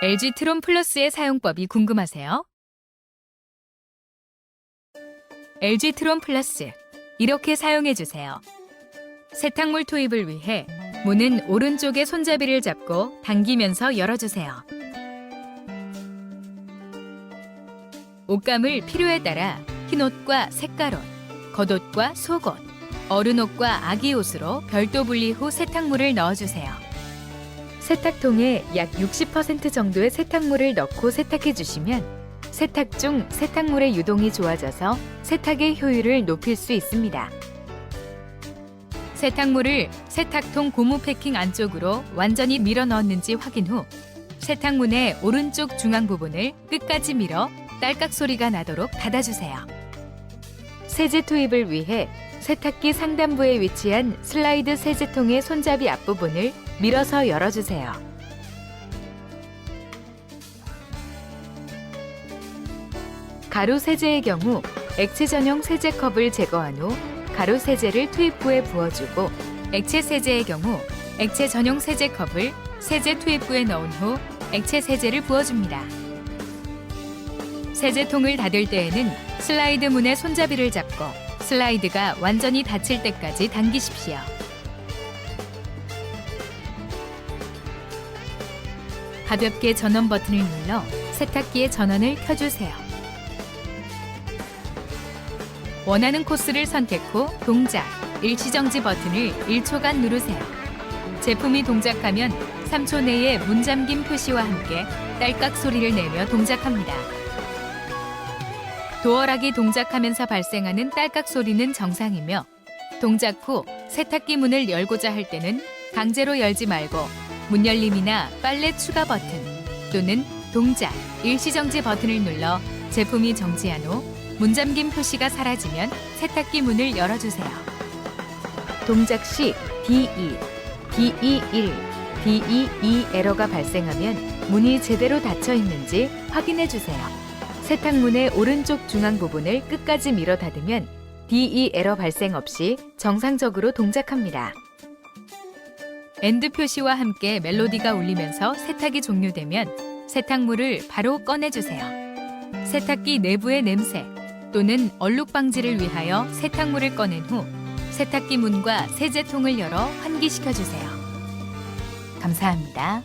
LG 트론 플러스의 사용법이 궁금하세요? LG 트론 플러스 이렇게 사용해 주세요. 세탁물 투입을 위해 문은 오른쪽에 손잡이를 잡고 당기면서 열어주세요. 옷감을 필요에 따라 흰옷과 색깔옷, 겉옷과 속옷, 어른옷과 아기 옷으로 별도 분리 후 세탁물을 넣어주세요. 세탁통에 약 60% 정도의 세탁물을 넣고 세탁해 주시면 세탁 중 세탁물의 유동이 좋아져서 세탁의 효율을 높일 수 있습니다. 세탁물을 세탁통 고무 패킹 안쪽으로 완전히 밀어 넣었는지 확인 후 세탁문의 오른쪽 중앙 부분을 끝까지 밀어 딸깍 소리가 나도록 닫아주세요. 세제 투입을 위해 세탁기 상단부에 위치한 슬라이드 세제통의 손잡이 앞부분을 밀어서 열어주세요. 가루 세제의 경우 액체 전용 세제컵을 제거한 후 가루 세제를 투입구에 부어주고 액체 세제의 경우 액체 전용 세제컵을 세제 투입구에 넣은 후 액체 세제를 부어줍니다. 세제통을 닫을 때에는 슬라이드 문의 손잡이를 잡고 슬라이드가 완전히 닫힐 때까지 당기십시오. 가볍게 전원 버튼을 눌러 세탁기의 전원을 켜주세요. 원하는 코스를 선택 후 동작, 일시정지 버튼을 1초간 누르세요. 제품이 동작하면 3초 내에 문 잠김 표시와 함께 딸깍 소리를 내며 동작합니다. 도어락이 동작하면서 발생하는 딸깍 소리는 정상이며 동작 후 세탁기 문을 열고자 할 때는 강제로 열지 말고 문 열림이나 빨래 추가 버튼 또는 동작, 일시정지 버튼을 눌러 제품이 정지한 후 문잠김 표시가 사라지면 세탁기 문을 열어주세요. 동작 시 DE, DE1, DE2 에러가 발생하면 문이 제대로 닫혀 있는지 확인해 주세요. 세탁문의 오른쪽 중앙 부분을 끝까지 밀어 닫으면 DE 에러 발생 없이 정상적으로 동작합니다. 엔드 표시와 함께 멜로디가 울리면서 세탁이 종료되면 세탁물을 바로 꺼내주세요. 세탁기 내부의 냄새 또는 얼룩 방지를 위하여 세탁물을 꺼낸 후 세탁기 문과 세제통을 열어 환기시켜 주세요. 감사합니다.